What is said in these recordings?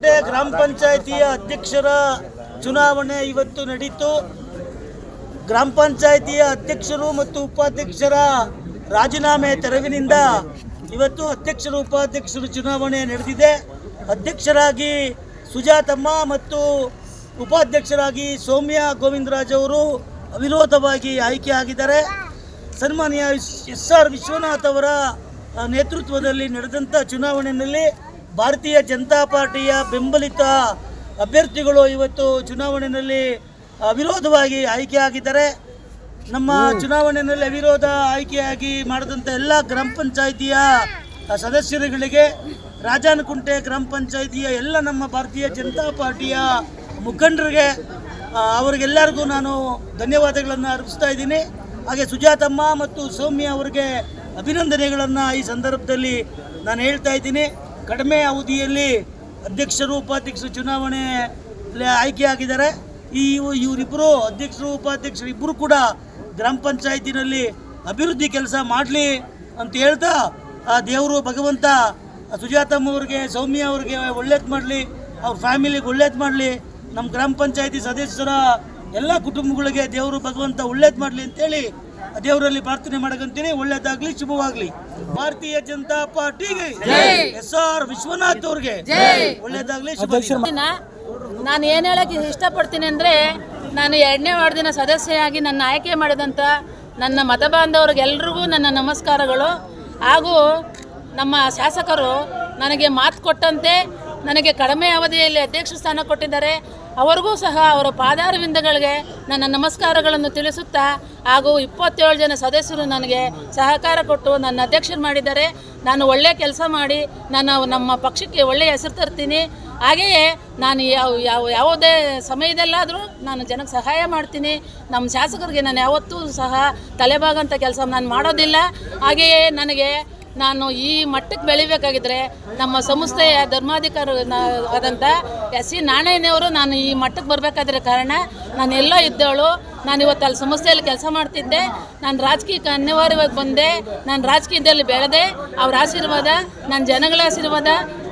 ಗ್ರಾಮ ಪಂಚಾಯಿತಿಯ ಅಧ್ಯಕ್ಷರ ಚುನಾವಣೆ ಇವತ್ತು ನಡೀತು. ಗ್ರಾಮ ಪಂಚಾಯಿತಿಯ ಅಧ್ಯಕ್ಷರು ಮತ್ತು ಉಪಾಧ್ಯಕ್ಷರ ರಾಜೀನಾಮೆ ತೆರವಿನಿಂದ ಇವತ್ತು ಅಧ್ಯಕ್ಷರು, ಉಪಾಧ್ಯಕ್ಷರು ಚುನಾವಣೆ ನಡೆದಿದೆ. ಅಧ್ಯಕ್ಷರಾಗಿ ಸುಜಾತಮ್ಮ ಮತ್ತು ಉಪಾಧ್ಯಕ್ಷರಾಗಿ ಸೌಮ್ಯ ಗೋವಿಂದರಾಜ್ ಅವರು ಅವಿರೋಧವಾಗಿ ಆಯ್ಕೆಯಾಗಿದ್ದಾರೆ ಸನ್ಮಾನ್ಯ ಎಸ್ ಆರ್ ವಿಶ್ವನಾಥ್ ಅವರ ನೇತೃತ್ವದಲ್ಲಿ ನಡೆದಂಥ ಚುನಾವಣೆಯಲ್ಲಿ ಭಾರತೀಯ ಜನತಾ ಪಾರ್ಟಿಯ ಬೆಂಬಲಿತ ಅಭ್ಯರ್ಥಿಗಳು ಇವತ್ತು ಚುನಾವಣೆಯಲ್ಲಿ ಅವಿರೋಧವಾಗಿ ಆಯ್ಕೆಯಾಗಿದ್ದಾರೆ ನಮ್ಮ ಚುನಾವಣೆಯಲ್ಲಿ ಅವಿರೋಧ ಆಯ್ಕೆಯಾಗಿ ಮಾಡಿದಂಥ ಎಲ್ಲ ಗ್ರಾಮ ಪಂಚಾಯಿತಿಯ ಸದಸ್ಯರುಗಳಿಗೆ ರಾಜಾನಕುಂಟೆ ಗ್ರಾಮ ಪಂಚಾಯಿತಿಯ ಎಲ್ಲ ನಮ್ಮ ಭಾರತೀಯ ಜನತಾ ಪಾರ್ಟಿಯ ಮುಖಂಡರಿಗೆ ಅವರಿಗೆಲ್ಲರಿಗೂ ನಾನು ಧನ್ಯವಾದಗಳನ್ನು ಅರ್ಪಿಸ್ತಾ ಇದ್ದೀನಿ. ಹಾಗೆ ಸುಜಾತಮ್ಮ ಮತ್ತು ಸೌಮ್ಯ ಅವರಿಗೆ ಅಭಿನಂದನೆಗಳನ್ನು ಈ ಸಂದರ್ಭದಲ್ಲಿ ನಾನು ಹೇಳ್ತಾ ಇದ್ದೀನಿ. ಕಡಿಮೆ ಅವಧಿಯಲ್ಲಿ ಅಧ್ಯಕ್ಷರು, ಉಪಾಧ್ಯಕ್ಷರು ಚುನಾವಣೆ ಆಯ್ಕೆಯಾಗಿದ್ದಾರೆ. ಈ ಇವು- ಇವರಿಬ್ಬರು ಅಧ್ಯಕ್ಷರು, ಉಪಾಧ್ಯಕ್ಷರು ಇಬ್ಬರು ಕೂಡ ಗ್ರಾಮ ಪಂಚಾಯತಿನಲ್ಲಿ ಅಭಿವೃದ್ಧಿ ಕೆಲಸ ಮಾಡಲಿ ಅಂತ ಹೇಳ್ತಾ, ಆ ದೇವರು ಭಗವಂತ ಸುಜಾತಮ್ಮ ಅವ್ರಿಗೆ, ಸೌಮ್ಯ ಅವ್ರಿಗೆ ಒಳ್ಳೇದು ಮಾಡಲಿ, ಅವ್ರ ಫ್ಯಾಮಿಲಿಗೆ ಒಳ್ಳೇದು ಮಾಡಲಿ ನಮ್ಮ ಗ್ರಾಮ ಪಂಚಾಯತಿ ಸದಸ್ಯರ ಎಲ್ಲ ಕುಟುಂಬಗಳಿಗೆ ದೇವರು ಭಗವಂತ ಒಳ್ಳೇದು ಮಾಡಲಿ ಅಂತೇಳಿ ದೇವರಲ್ಲಿ ಪ್ರಾರ್ಥನೆ ಮಾಡಕಂತೀನಿ. ಒಳ್ಳೇದಾಗ್ಲಿ ಶುಭವಾಗ್ಲಿ. ಭಾರತೀಯ ಜನತಾ ಪಾರ್ಟಿಗೆ ಎಸ್ ಆರ್ ವಿಶ್ವನಾಥ್ ಅವ್ರಿಗೆ ಒಳ್ಳೇದಾಗ್ಲಿ ಶುಭ ದಿನ. ನಾನು ಏನು ಹೇಳಕ್ಕೆ ಇಷ್ಟಪಡ್ತೀನಿ ಅಂದರೆ ನಾನು ಎರಡನೇ ವಾರ್ಡಿನ ಸದಸ್ಯೆಯಾಗಿ ನನ್ನ ಆಯ್ಕೆ ಮಾಡಿದಂಥ ನನ್ನ ಮತ ಬಾಂಧವರಿಗೆಲ್ರಿಗೂ ನನ್ನ ನಮಸ್ಕಾರಗಳು. ಹಾಗೂ ನಮ್ಮ ಶಾಸಕರು ನನಗೆ ಮಾತು ಕೊಟ್ಟಂತೆ ನನಗೆ ಕಡಿಮೆ ಅವಧಿಯಲ್ಲಿ ಅಧ್ಯಕ್ಷ ಸ್ಥಾನ ಕೊಟ್ಟಿದ್ದಾರೆ. ಅವರಿಗೂ ಸಹ ಅವರ ಪಾದಾರವಿಂದಗಳಿಗೆ ನನ್ನ ನಮಸ್ಕಾರಗಳನ್ನು ತಿಳಿಸುತ್ತಾ ಹಾಗೂ ಇಪ್ಪತ್ತೇಳು ಜನ ಸದಸ್ಯರು ನನಗೆ ಸಹಕಾರ ಕೊಟ್ಟು ನನ್ನ ಅಧ್ಯಕ್ಷರು ಮಾಡಿದ್ದಾರೆ. ನಾನು ಒಳ್ಳೆಯ ಕೆಲಸ ಮಾಡಿ ನಾನು ನಮ್ಮ ಪಕ್ಷಕ್ಕೆ ಒಳ್ಳೆಯ ಹೆಸರು ತರ್ತೀನಿ. ಹಾಗೆಯೇ ನಾನು ಯಾವ ಯಾವ ಯಾವುದೇ ಸಮಯದಲ್ಲಾದರೂ ನಾನು ಜನಕ್ಕೆ ಸಹಾಯ ಮಾಡ್ತೀನಿ. ನಮ್ಮ ಶಾಸಕರಿಗೆ ನಾನು ಯಾವತ್ತೂ ಸಹ ತಲೆಬಾಗಂಥ ಕೆಲಸ ನಾನು ಮಾಡೋದಿಲ್ಲ. ಹಾಗೆಯೇ ನನಗೆ ನಾನು ಈ ಮಟ್ಟಕ್ಕೆ ಬೆಳಿಬೇಕಾಗಿದ್ರೆ ನಮ್ಮ ಸಂಸ್ಥೆಯ ಧರ್ಮಾಧಿಕಾರ ಆದಂಥ ಎಸ್ ಸಿ ನಾಣಯ್ಯನವರು ನಾನು ಈ ಮಟ್ಟಕ್ಕೆ ಬರಬೇಕಾದ್ರೆ ಕಾರಣ ನಾನು ಎಲ್ಲೋ ಇದ್ದವಳು. ನಾನು ಇವತ್ತು ಅಲ್ಲಿ ಸಂಸ್ಥೆಯಲ್ಲಿ ಕೆಲಸ ಮಾಡ್ತಿದ್ದೆ. ನಾನು ರಾಜಕೀಯಕ್ಕೆ ಅನಿವಾರ್ಯವಾಗಿ ಬಂದೆ. ನಾನು ರಾಜಕೀಯದಲ್ಲಿ ಬೆಳೆದೆ. ಅವ್ರ ಆಶೀರ್ವಾದ, ನನ್ನ ಜನಗಳ ಆಶೀರ್ವಾದ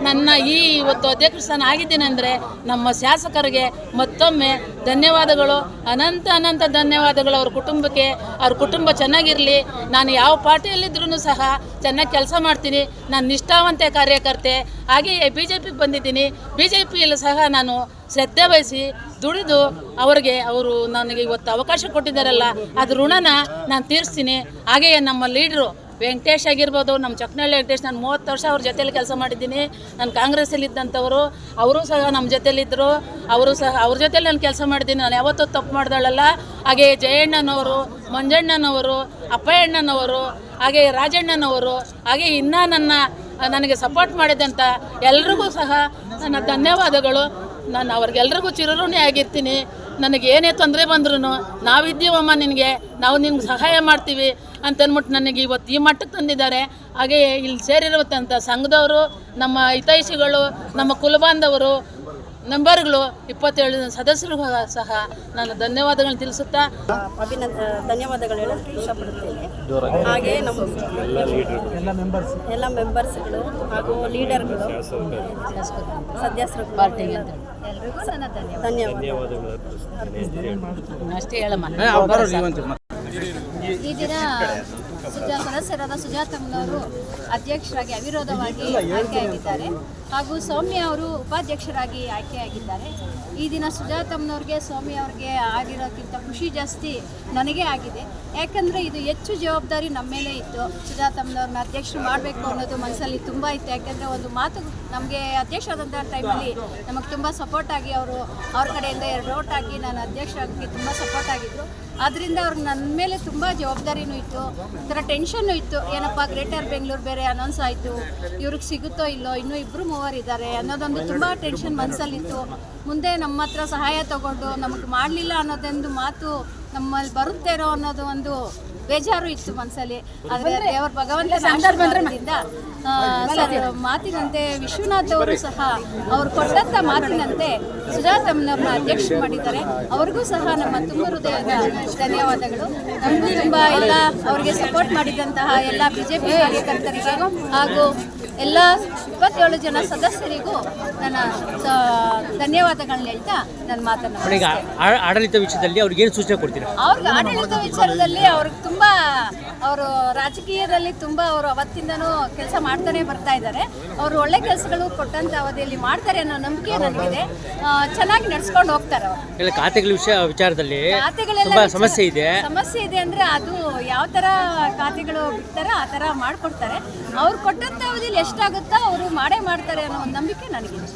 ನನ್ನ ಈ ಇವತ್ತು ಅಧ್ಯಕ್ಷ ಸ್ಥಾನ ಅಂದರೆ ನಮ್ಮ ಶಾಸಕರಿಗೆ ಮತ್ತೊಮ್ಮೆ ಧನ್ಯವಾದಗಳು. ಅನಂತ ಅನಂತ ಧನ್ಯವಾದಗಳು ಅವ್ರ ಕುಟುಂಬಕ್ಕೆ. ಅವ್ರ ಕುಟುಂಬ ಚೆನ್ನಾಗಿರಲಿ. ನಾನು ಯಾವ ಪಾರ್ಟಿಯಲ್ಲಿದ್ದರೂ ಸಹ ಚೆನ್ನಾಗಿ ಕೆಲಸ ಮಾಡ್ತೀನಿ. ನಾನು ನಿಷ್ಠಾವಂತ ಕಾರ್ಯಕರ್ತೆ. ಹಾಗೆಯೇ ಬಿ ಜೆ ಪಿಗೆ ಬಂದಿದ್ದೀನಿ. ಬಿ ಜೆ ಪಿಯಲ್ಲೂ ಸಹ ನಾನು ಶ್ರದ್ಧೆ ವಹಿಸಿ ದುಡಿದು ಅವರಿಗೆ ಅವರು ನನಗೆ ಇವತ್ತು ಅವಕಾಶ ಕೊಟ್ಟಿದ್ದಾರಲ್ಲ ಅದು ಋಣನ ನಾನು ತೀರಿಸ್ತೀನಿ. ಹಾಗೆಯೇ ನಮ್ಮ ಲೀಡ್ರು ವೆಂಕಟೇಶ್ ಆಗಿರ್ಬೋದು, ನಮ್ಮ ಚಕ್ನಳ್ಳಿ ವೆಂಕಟೇಶ್, ನಾನು ಮೂವತ್ತು ವರ್ಷ ಅವ್ರ ಜೊತೆಯಲ್ಲಿ ಕೆಲಸ ಮಾಡಿದ್ದೀನಿ. ನಾನು ಕಾಂಗ್ರೆಸ್ಸಲ್ಲಿ ಇದ್ದಂಥವರು ಅವರು ಸಹ ನಮ್ಮ ಜೊತೇಲಿದ್ದರು ಅವರು ಸಹ, ಅವ್ರ ಜೊತೆಯಲ್ಲಿ ನಾನು ಕೆಲಸ ಮಾಡಿದ್ದೀನಿ. ನಾನು ಯಾವತ್ತೂ ತಪ್ಪು ಮಾಡ್ದಾಳಲ್ಲ. ಹಾಗೆ ಜಯಣ್ಣನವರು, ಮಂಜಣ್ಣನವರು ಅಪ್ಪಯಣ್ಣನವರು ಹಾಗೆ ರಾಜಣ್ಣನವರು, ಹಾಗೆ ಇನ್ನೂ ನನ್ನ, ನನಗೆ ಸಪೋರ್ಟ್ ಮಾಡಿದಂಥ ಎಲ್ರಿಗೂ ಸಹ ನನ್ನ ಧನ್ಯವಾದಗಳು. ನಾನು ಅವ್ರಿಗೆಲ್ರಿಗೂ ಚಿರಋಣಿ ಆಗಿರ್ತೀನಿ ನನಗೆ ಏನೇ ತೊಂದರೆ ಬಂದ್ರೂ ನಾವಿದ್ದೀವಮ್ಮ ನಿನಗೆ, ನಾವು ನಿನ್ಗೆ ಸಹಾಯ ಮಾಡ್ತೀವಿ ಅಂತ ಅಂದ್ಬಿಟ್ಟು ನನಗೆ ಇವತ್ತು ಈ ಮಟ್ಟಕ್ಕೆ ತಂದಿದ್ದಾರೆ. ಹಾಗೆಯೇ ಇಲ್ಲಿ ಸೇರಿರುವಂಥ ಸಂಘದವರು, ನಮ್ಮ ಹಿತೈಷಿಗಳು, ನಮ್ಮ ಕುಲಬಾಂಧವರು ನಂಬರ್ಗಳು ಇಪ್ಪತ್ತೇಳು ಜನ ಸದಸ್ಯರು ಸಹ ನಾನು ಧನ್ಯವಾದಗಳನ್ನು ತಿಳಿಸುತ್ತಾ ಅಭಿನಂದ ಧನ್ಯವಾದಗಳು ಹೇಳಕ್ಕೆ ಇಷ್ಟಪಡುತ್ತೇನೆ. ಹಾಗೆ ನಮ್ಮ ಎಲ್ಲ ಮೆಂಬರ್ಸ್ಗಳು ಹಾಗೂ ಲೀಡರ್ಗಳು ಸದಸ್ಯರು ಪಾರ್ಟಿಗೆ ಎಲ್ರಿಗೂ ನನ್ನ ಧನ್ಯವಾದ ಅಷ್ಟೇ ಹೇಳಮ್ಮ. ಈ ದಿನ ಸುಜಾ ಸದಸ್ಯರಾದ ಸುಜಾತಮ್ಮನವರು ಅಧ್ಯಕ್ಷರಾಗಿ ಅವಿರೋಧವಾಗಿ ಆಯ್ಕೆಯಾಗಿದ್ದಾರೆ ಹಾಗೂ ಸೌಮ್ಯ ಅವರು ಉಪಾಧ್ಯಕ್ಷರಾಗಿ ಆಯ್ಕೆಯಾಗಿದ್ದಾರೆ ಈ ದಿನ ಸುಜಾತಮ್ಮನವ್ರಿಗೆ, ಸೌಮ್ಯ ಅವ್ರಿಗೆ ಆಗಿರೋಕ್ಕಿಂತ ಖುಷಿ ಜಾಸ್ತಿ ನನಗೆ ಆಗಿದೆ. ಯಾಕಂದರೆ ಇದು ಹೆಚ್ಚು ಜವಾಬ್ದಾರಿ ನಮ್ಮ ಮೇಲೆ ಇತ್ತು. ಸುಜಾತಮ್ಮನವ್ರನ್ನ ಅಧ್ಯಕ್ಷರು ಮಾಡಬೇಕು ಅನ್ನೋದು ಮನಸ್ಸಲ್ಲಿ ತುಂಬ ಇತ್ತು. ಯಾಕೆಂದರೆ ಒಂದು ಮಾತು ನಮಗೆ ಅಧ್ಯಕ್ಷರಾದಂಥ ಟೈಮಲ್ಲಿ ನಮಗೆ ತುಂಬ ಸಪೋರ್ಟ್ ಆಗಿ ಅವರು ಅವ್ರ ಕಡೆಯಿಂದ ಎರಡು ಓಟ್ ಹಾಕಿ ನಾನು ಅಧ್ಯಕ್ಷರಾಗಿ ತುಂಬ ಸಪೋರ್ಟ್ ಆಗಿದ್ದರು ಅದರಿಂದ ಅವ್ರಿಗೆ ನನ್ನ ಮೇಲೆ ತುಂಬ ಜವಾಬ್ದಾರಿನೂ ಇತ್ತು ಒಂಥರ ಟೆನ್ಷನ್ನು ಇತ್ತು. ಏನಪ್ಪ ಗ್ರೇಟರ್ ಬೆಂಗಳೂರು ಬೇರೆ ಅನೌನ್ಸ್ ಆಯಿತು, ಇವ್ರಿಗೆ ಸಿಗುತ್ತೋ ಇಲ್ಲೋ, ಇನ್ನೂ ಇಬ್ಬರು ಮೂವರ್ ಇದ್ದಾರೆ ಅನ್ನೋದೊಂದು ತುಂಬ ಟೆನ್ಷನ್ ಮನಸ್ಸಲ್ಲಿತ್ತು ಮುಂದೆ ನಮ್ಮ ಹತ್ರ ಸಹಾಯ ತಗೊಂಡು ನಮಗೆ ಮಾಡಲಿಲ್ಲ ಅನ್ನೋದೊಂದು ಮಾತು ನಮ್ಮಲ್ಲಿ ಬರುತ್ತೇನೋ ಅನ್ನೋದು ಒಂದು ಬೇಜಾರು ಇತ್ತು ಮನಸ್ಸಲ್ಲಿ ಆದರೆ ದೇವರ ಭಗವಂತ ಸಂದರ್ಭದಿಂದ ಸರ್ ಮಾತಿನಂತೆ ವಿಶ್ವನಾಥ್ ಅವರು ಸಹ ಅವ್ರು ಕೊಟ್ಟಂತ ಮಾತಿನಂತೆ ಸುಜಾತಮ್ಮನವ್ರನ್ನ ಅಧ್ಯಕ್ಷ ಮಾಡಿದ್ದಾರೆ. ಅವ್ರಿಗೂ ಸಹ ನಮ್ಮ ತುಂಬ ಹೃದಯದ ಧನ್ಯವಾದಗಳು. ನಮಗೂ ತುಂಬ ಎಲ್ಲ ಅವರಿಗೆ ಸಪೋರ್ಟ್ ಮಾಡಿದಂತಹ ಎಲ್ಲ ಬಿಜೆಪಿ ಕಾರ್ಯಕರ್ತರಿಗೆ ಹಾಗೂ ಎಲ್ಲ ಇಪ್ಪತ್ತೇಳು ಜನ ಸದಸ್ಯರಿಗೂ ನನ್ನ ಧನ್ಯವಾದಗಳನ್ನ ಹೇಳ್ತಾ ನನ್ನ ಮಾತನ್ನು ಈಗ ಆ- ಆಡಳಿತ ವಿಷಯದಲ್ಲಿ ಅವ್ರಿಗೆ ಏನು ಸೂಚನೆ ಕೊಡ್ತೀರಾ? ಅವ್ರಿಗೆ ಆಡಳಿತ ವಿಚಾರದಲ್ಲಿ ಅವ್ರಿಗೆ ತುಂಬ ಅವರು ರಾಜಕೀಯದಲ್ಲಿ ತುಂಬ ಅವರು ಅವತ್ತಿಂದನೂ ಕೆಲಸ ಮಾಡ್ತಾನೆ ಬರ್ತಾ ಇದ್ದಾರೆ. ಅವರು ಒಳ್ಳೆ ಕೆಲಸಗಳು ಕೊಟ್ಟಂತ ಅವಧಿಯಲ್ಲಿ ಮಾಡ್ತಾರೆ ಅನ್ನೋ ನಂಬಿಕೆ ನನಗಿದೆ. ಆ, ಚೆನ್ನಾಗಿ ನಡ್ಸ್ಕೊಂಡು ಹೋಗ್ತಾರೆ ಅವರು. ಖಾತೆಗಳ ವಿಷಯ ವಿಚಾರದಲ್ಲಿ ಖಾತೆಗಳೆಲ್ಲ ತುಂಬಾ ವಿಚಾರ- ಸಮಸ್ಯೆ ಇದೆ. ಸಮಸ್ಯೆ ಇದೆ ಅಂದ್ರೆ ಅದು ಯಾವ ತರ ಖಾತೆಗಳು ಬಿಡ್ತಾರೆ ಆ ತರ ಮಾಡ್ಕೊಡ್ತಾರೆ. ಅವ್ರು ಕೊಟ್ಟಂತ ಅವಧಿಯಲ್ಲಿ ಎಷ್ಟಾಗುತ್ತೋ ಅವರು ಮಾಡೇ ಮಾಡ್ತಾರೆ ಅನ್ನೋ ಒಂದು ನಂಬಿಕೆ ನನಗಿದೆ.